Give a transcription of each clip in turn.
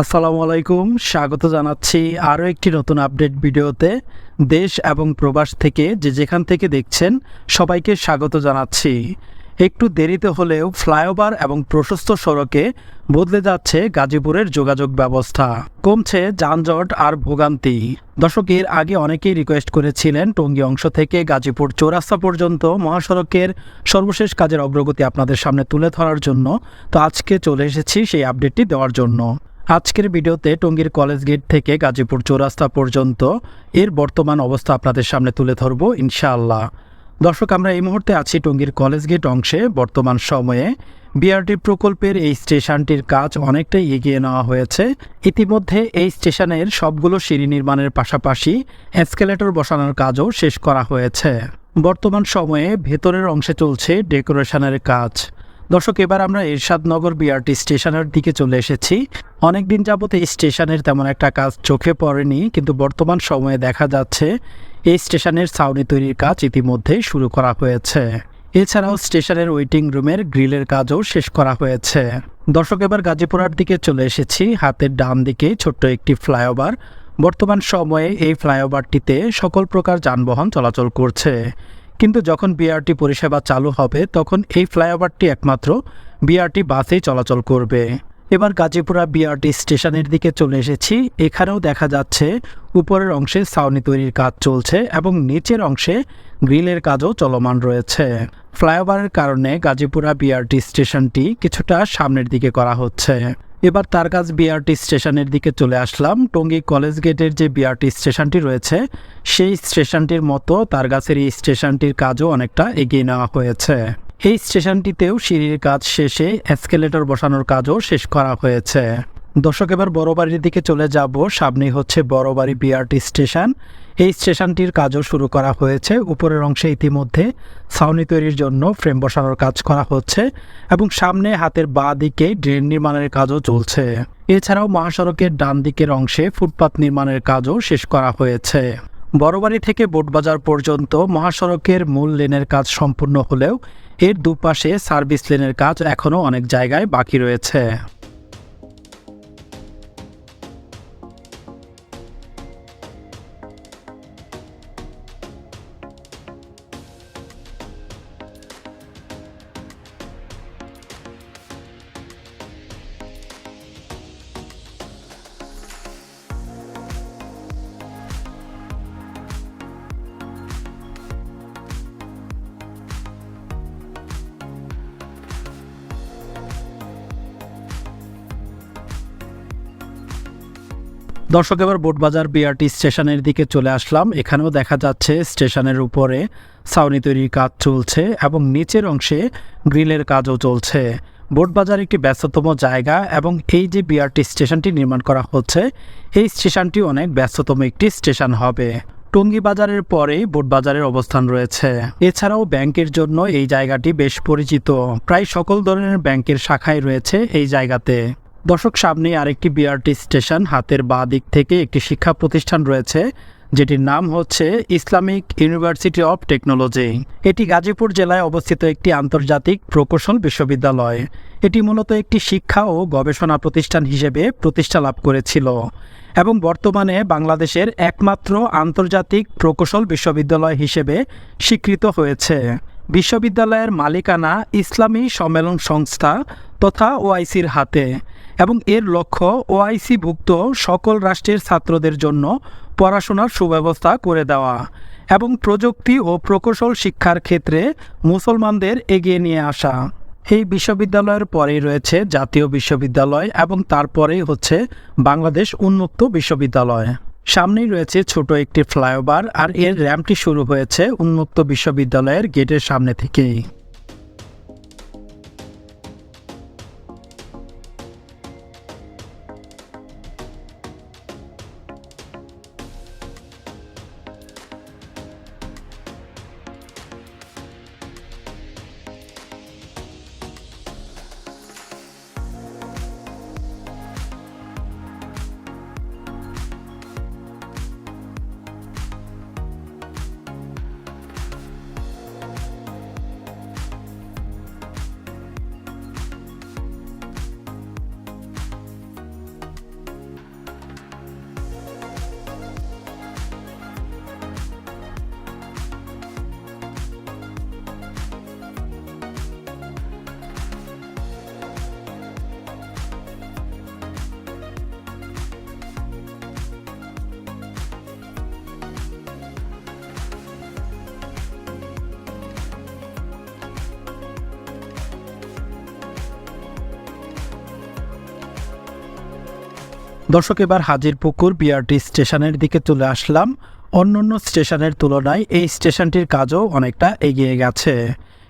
আসসালামু আলাইকুম, স্বাগত জানাচ্ছি আরও একটি নতুন আপডেট ভিডিওতে। দেশ এবং প্রবাস থেকে যে যেখান থেকে দেখছেন, সবাইকে স্বাগত জানাচ্ছি। একটু দেরিতে হলেও ফ্লাইওভার এবং প্রশস্ত সড়কে বদলে যাচ্ছে গাজীপুরের যোগাযোগ ব্যবস্থা। কমছে যানজট আর ভোগান্তি। দর্শক, এর আগে অনেকেই রিকোয়েস্ট করেছিলেন টঙ্গী অংশ থেকে গাজীপুর চৌরাস্তা পর্যন্ত মহাসড়কের সর্বশেষ কাজের অগ্রগতি আপনাদের সামনে তুলে ধরার জন্য। তো আজকে চলে এসেছি সেই আপডেটটি দেওয়ার জন্য। আজকের ভিডিওতে টঙ্গীর কলেজ গেট থেকে গাজীপুর চৌরাস্তা পর্যন্ত এর বর্তমান অবস্থা আপনাদের সামনে তুলে ধরব ইনশাআল্লাহ। দর্শক, আমরা এই মুহূর্তে আছি টঙ্গীর কলেজ গেট অংশে। বর্তমান সময়ে বিআরটি প্রকল্পের এই স্টেশনটির কাজ অনেকটাই এগিয়ে নেওয়া হয়েছে। ইতিমধ্যে এই স্টেশনের সবগুলো সিঁড়ি নির্মাণের পাশাপাশি এসকেলেটর বসানোর কাজও শেষ করা হয়েছে। বর্তমান সময়ে ভেতরের অংশে চলছে ডেকোরেশনের কাজ। দর্শক, এবার আমরা এরশাদনগর বিআরটি স্টেশনের দিকে চলে এসেছি। অনেকদিন যাবত এই স্টেশনের তেমন একটা কাজ চোখে পড়েনি, কিন্তু বর্তমান সময়ে দেখা যাচ্ছে এই স্টেশনের ছাউনি তৈরির কাজ ইতিমধ্যে শুরু করা হয়েছে। এছাড়াও স্টেশনের ওয়েটিং রুমের গ্রিলের কাজও শেষ করা হয়েছে। দর্শক, এবার গাজীপুরার দিকে চলে এসেছি। হাতের ডান দিকে ছোট্ট একটি ফ্লাইওভার। বর্তমান সময়ে এই ফ্লাইওভারটিতে সকল প্রকার যানবাহন চলাচল করছে। কিন্তু যখন বিআরটি পরিষেবা চালু হবে, তখন এই ফ্লাইওভারটি একমাত্র বিআরটি বাসেই চলাচল করবে। এবার গাজীপুরা বিআরটি স্টেশনের দিকে চলে এসেছি। এখানেও দেখা যাচ্ছে উপরের অংশে ছাউনি তৈরির কাজ চলছে এবং নিচের অংশে গ্রিলের কাজও চলমান রয়েছে। ফ্লাইওভারের কারণে গাজীপুরা বিআরটি স্টেশনটি কিছুটা সামনের দিকে করা হচ্ছে। এবার তার কাজ বিআরটি স্টেশনের দিকে চলে আসলাম। টঙ্গী কলেজ গেটের যে বিআরটি স্টেশনটি রয়েছে, সেই স্টেশনটির মতো তার গাছের এই স্টেশনটির কাজও অনেকটা এগিয়ে নেওয়া হয়েছে। এই স্টেশনটিতেও সিঁড়ির কাজ শেষে এসকেলেটর বসানোর কাজও শেষ করা হয়েছে। দর্শক, এবার বড়বাড়ির দিকে চলে যাব। সামনেই হচ্ছে বড়বাড়ি বিআরটি স্টেশন। এই স্টেশনটির কাজও শুরু করা হয়েছে। উপরের অংশে ইতিমধ্যে ছাউনি তৈরির জন্য ফ্রেম বসানোর কাজ করা হচ্ছে এবং সামনে হাতের বাঁ দিকে ড্রেন নির্মাণের কাজও চলছে। এছাড়াও মহাসড়কের ডান দিকের অংশে ফুটপাত নির্মাণের কাজও শেষ করা হয়েছে। বড়বাড়ি থেকে বোটবাজার পর্যন্ত মহাসড়কের মূল লেনের কাজ সম্পূর্ণ হলেও এর দুপাশে সার্ভিস লেনের কাজ এখনও অনেক জায়গায় বাকি রয়েছে। দর্শক, এবার বোটবাজার বিআরটি স্টেশনের দিকে চলে আসলাম। এখানেও দেখা যাচ্ছে স্টেশনের উপরে ছাউনি তৈরির কাজ চলছে এবং নিচের অংশে গ্রিলের কাজও চলছে। বোটবাজার একটি ব্যস্ততম জায়গা এবং এই যে বিআরটি স্টেশনটি নির্মাণ করা হচ্ছে, এই স্টেশনটি অনেক ব্যস্ততম একটি স্টেশন হবে। টঙ্গী বাজারের পরেই বোটবাজারের অবস্থান রয়েছে। এছাড়াও ব্যাংকের জন্য এই জায়গাটি বেশ পরিচিত। প্রায় সকল ধরনের ব্যাংকের শাখায় রয়েছে এই জায়গাতে। দর্শক সামনে আরেকটি বিআরটি স্টেশন হাতের বাঁ দিক থেকে একটি শিক্ষা প্রতিষ্ঠান রয়েছে, যেটির নাম হচ্ছে ইসলামিক ইউনিভার্সিটি অফ টেকনোলজি। এটি গাজীপুর জেলায় অবস্থিত একটি আন্তর্জাতিক প্রকৌশল বিশ্ববিদ্যালয়। এটি মূলত একটি শিক্ষা ও গবেষণা প্রতিষ্ঠান হিসেবে প্রতিষ্ঠা লাভ করেছিল এবং বর্তমানে বাংলাদেশের একমাত্র আন্তর্জাতিক প্রকৌশল বিশ্ববিদ্যালয় হিসেবে স্বীকৃত হয়েছে। বিশ্ববিদ্যালয়ের মালিকানা ইসলামী সম্মেলন সংস্থা তথা ওআইসির হাতে। এবং এর লক্ষ্য ওআইসিভুক্ত সকল রাষ্ট্রের ছাত্রদের জন্য পড়াশোনার সুব্যবস্থা করে দেওয়া এবং প্রযুক্তি ও প্রকৌশল শিক্ষার ক্ষেত্রে মুসলমানদের এগিয়ে নিয়ে আসা। এই বিশ্ববিদ্যালয়ের পরেই রয়েছে জাতীয় বিশ্ববিদ্যালয় এবং তারপরেই হচ্ছে বাংলাদেশ উন্মুক্ত বিশ্ববিদ্যালয়। সামনেই রয়েছে ছোট একটি ফ্লাইওভার আর এর র্যাম্পটি শুরু হয়েছে উন্মুক্ত বিশ্ববিদ্যালয়ের গেটের সামনে থেকেই। দর্শক, এবার হাজিরপুকুর বিআরটি স্টেশনের দিকে চলে আসলাম। অন্যান্য স্টেশনের তুলনায় এই স্টেশনটির কাজও অনেকটা এগিয়ে গেছে।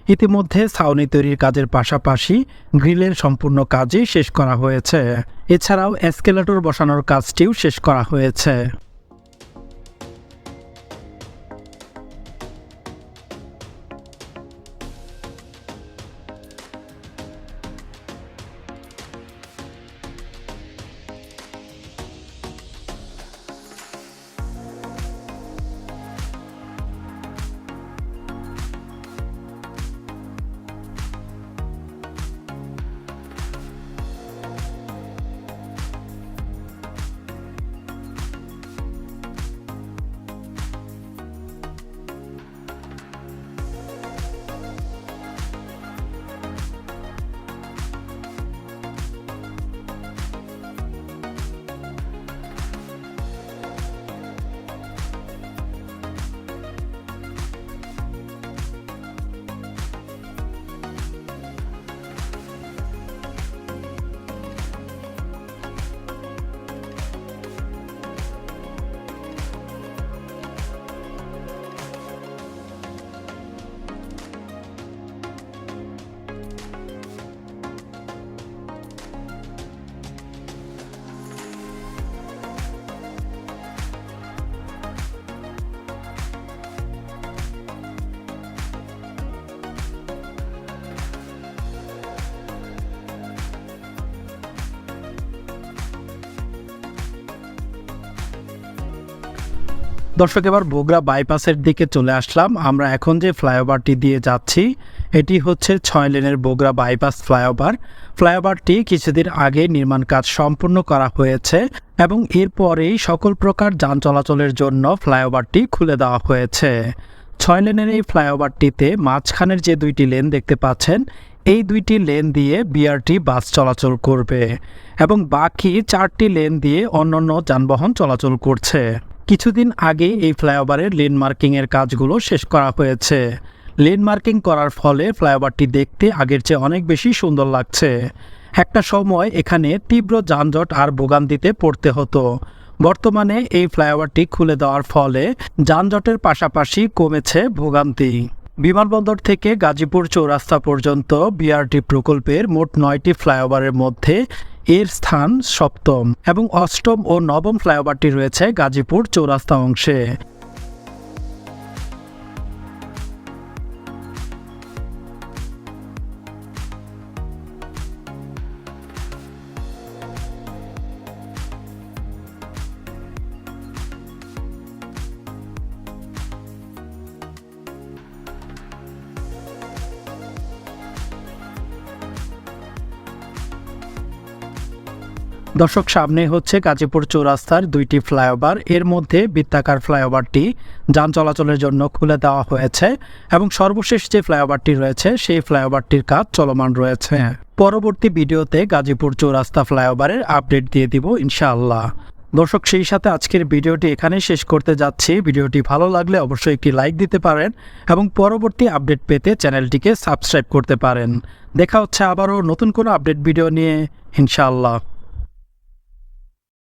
ইতিমধ্যে ছাউনি তৈরির কাজের পাশাপাশি গ্রিলের সম্পূর্ণ কাজই শেষ করা হয়েছে। এছাড়াও এসকেলেটর বসানোর কাজটিও শেষ করা হয়েছে। দর্শক, এবার বগুড়া বাইপাসের দিকে চলে আসলাম। আমরা এখন যে ফ্লাইওভারটি দিয়ে যাচ্ছি, এটি হচ্ছে ছয় লেনের বগুড়া বাইপাস ফ্লাইওভার। ফ্লাইওভারটি কিছুদিন আগে নির্মাণ কাজ সম্পূর্ণ করা হয়েছে এবং এরপরেই সকল প্রকার যান চলাচলের জন্য ফ্লাইওভারটি খুলে দেওয়া হয়েছে। ছয় লেনের এই ফ্লাইওভারটিতে মাঝখানের যে দুইটি লেন দেখতে পাচ্ছেন, এই দুইটি লেন দিয়ে বিআরটি বাস চলাচল করবে এবং বাকি চারটি লেন দিয়ে অন্যান্য যানবাহন চলাচল করছে। কিছুদিন আগে এই ফ্লাইওভারের লেন মার্কিংয়ের কাজগুলো শেষ করা হয়েছে। লেন মার্কিং করার ফলে ফ্লাইওভারটি দেখতে আগের চেয়ে অনেক বেশি সুন্দর লাগছে। একটা সময় এখানে তীব্র যানজট আর ভোগান্তিতে পড়তে হতো। বর্তমানে এই ফ্লাইওভারটি খুলে দেওয়ার ফলে যানজটের পাশাপাশি কমেছে ভোগান্তি। বিমানবন্দর থেকে গাজীপুর চৌরাস্তা পর্যন্ত বিআরটি প্রকল্পের মোট নয়টি ফ্লাইওভারের মধ্যে এর স্থান সপ্তম এবং অষ্টম ও নবম ফ্লাইওভারটি রয়েছে গাজীপুর চৌরাস্তা অংশে। দর্শক সামনে হচ্ছে গাজীপুর চৌরাস্তার দুইটি ফ্লাইওভার। এর মধ্যে বৃত্তাকার ফ্লাইওভারটি যান চলাচলের জন্য খুলে দেওয়া হয়েছে এবং সর্বশেষ যে ফ্লাইওভারটি রয়েছে সেই ফ্লাইওভারটির কাজ চলমান রয়েছে। পরবর্তী ভিডিওতে গাজীপুর চৌরাস্তা ফ্লাইওভারের আপডেট দিয়ে দিব ইনশাআল্লাহ। দর্শক সেই সাথে আজকের ভিডিওটি এখানেই শেষ করতে যাচ্ছি। ভিডিওটি ভালো লাগলে অবশ্যই একটি লাইক দিতে পারেন এবং পরবর্তী আপডেট পেতে চ্যানেলটিকে সাবস্ক্রাইব করতে পারেন। দেখা হচ্ছে আবারও নতুন কোনো আপডেট ভিডিও নিয়ে ইনশাআল্লাহ।